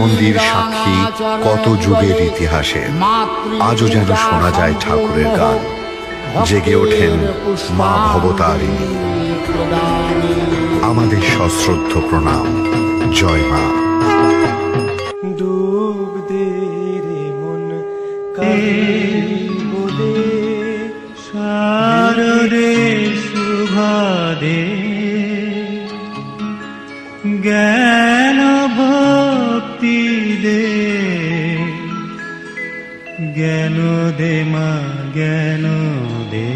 মন্দির সাক্ষী কত যুগের ইতিহাসে। আজও যেন শোনা যায় ঠাকুরের গান। জেগে ওঠেন মা ভবতারিণী। আমাদের সশ্রদ্ধ প্রণাম। জয় মা। ডুব দে জ্ঞান দে জ্ঞান দে, মা, জ্ঞান দে।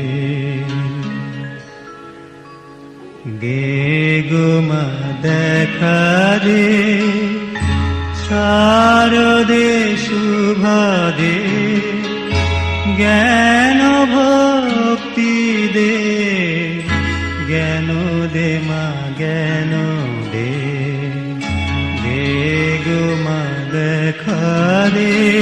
গে গো, মা, দেখা দে শারদে শুভাদে জ্ঞান ভক্তি দে, জ্ঞান দে, মা, জ্ঞান দে। দেখা দে